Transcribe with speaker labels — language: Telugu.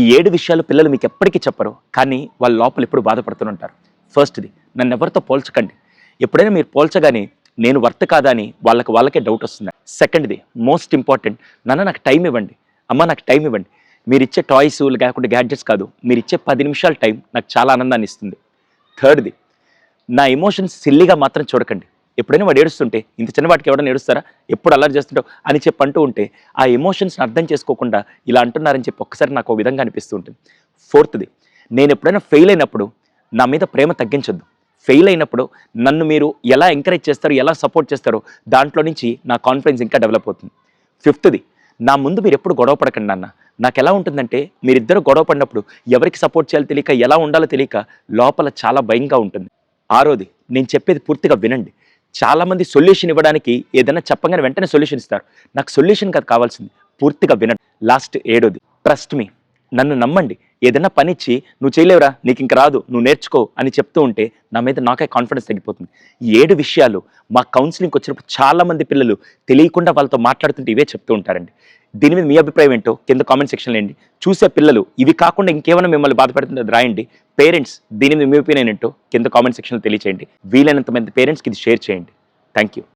Speaker 1: ఈ ఏడు విషయాలు పిల్లలు మీకు ఎప్పటికీ చెప్పరు కానీ వాళ్ళ లోపల ఎప్పుడు బాధపడుతుంటారు ఫస్ట్ది నన్ను ఎవరితో పోల్చకండి. ఎప్పుడైనా మీరు పోల్చగానే నేను వర్త్ కాదా అని వాళ్ళకి వాళ్ళకే డౌట్ వస్తుంది. సెకండ్ది మోస్ట్ ఇంపార్టెంట్ నాన్న నాకు టైం ఇవ్వండి. అమ్మ నాకు టైం ఇవ్వండి. మీరు ఇచ్చే టాయ్స్ లేకుండా గ్యాడ్జెట్స్ కాదు మీరు ఇచ్చే పది నిమిషాల టైం నాకు చాలా ఆనందాన్ని ఇస్తుంది. థర్డ్ది నా ఎమోషన్స్ సిల్లిగా మాత్రం చూడకండి. ఎప్పుడైనా వాడు ఏడుస్తుంటే ఇంత చిన్న వాటికి ఎవడైనా ఏడుస్తారా? ఎప్పుడు అల్లరి చేస్తుంటావు? అని చెప్పి అంటూ ఉంటే ఆ ఎమోషన్స్ని అర్థం చేసుకోకుండా ఇలా అంటున్నారని చెప్పి ఒక్కసారి నాకు ఒక విధంగా అనిపిస్తూ ఉంటుంది. ఫోర్త్ది నేను ఎప్పుడైనా ఫెయిల్ అయినప్పుడు నా మీద ప్రేమ తగ్గించొద్దు. ఫెయిల్ అయినప్పుడు నన్ను మీరు ఎలా ఎంకరేజ్ చేస్తారు ఎలా సపోర్ట్ చేస్తారో దాంట్లో నుంచి నా కాన్ఫిడెన్స్ ఇంకా డెవలప్ అవుతుంది. ఫిఫ్త్ది నా ముందు మీరు ఎప్పుడు గొడవ పడకండి అన్న నాకు ఎలా ఉంటుందంటే మీరిద్దరు గొడవ పడినప్పుడు ఎవరికి సపోర్ట్ చేయాలో తెలియక ఎలా ఉండాలో తెలియక లోపల చాలా భయంగా ఉంటుంది. ఆరోది నేను చెప్పేది పూర్తిగా వినండి. చాలామంది సొల్యూషన్ ఇవ్వడానికి ఏదైనా చెప్పగానే వెంటనే సొల్యూషన్ ఇస్తారు. నాకు సొల్యూషన్ కాదు కావాల్సింది. పూర్తిగా వినండి. లాస్ట్ ఏడోది. ట్రస్ట్ మీ నన్ను నమ్మండి. ఏదైనా పని ఇచ్చి నువ్వు చేయలేవురా నీకు ఇంక రాదు నువ్వు నేర్చుకో అని చెప్తూ ఉంటే నా మీద నాకే కాన్ఫిడెన్స్ తగ్గిపోతుంది. ఏడు విషయాలు మా కౌన్సిలింగ్కి వచ్చినప్పుడు చాలామంది పిల్లలు తెలియకుండా వాళ్ళతో మాట్లాడుతుంటే ఇవే చెప్తూ ఉంటారండి. దీని మీద మీ అభిప్రాయం ఏంటో కింద కామెంట్ సెక్షన్లో ఏంటి? చూసే పిల్లలు ఇవి కాకుండా ఇంకేమైనా మిమ్మల్ని బాధపడుతుంటే రాయండి. పేరెంట్స్ దీని మీద మీ ఒపీనియన్ ఏంటో కింద కామెంట్ సెక్షన్లో తెలియచేయండి. వీలైనంత మంది పేరెంట్స్కి ఇది షేర్ చేయండి. Thank you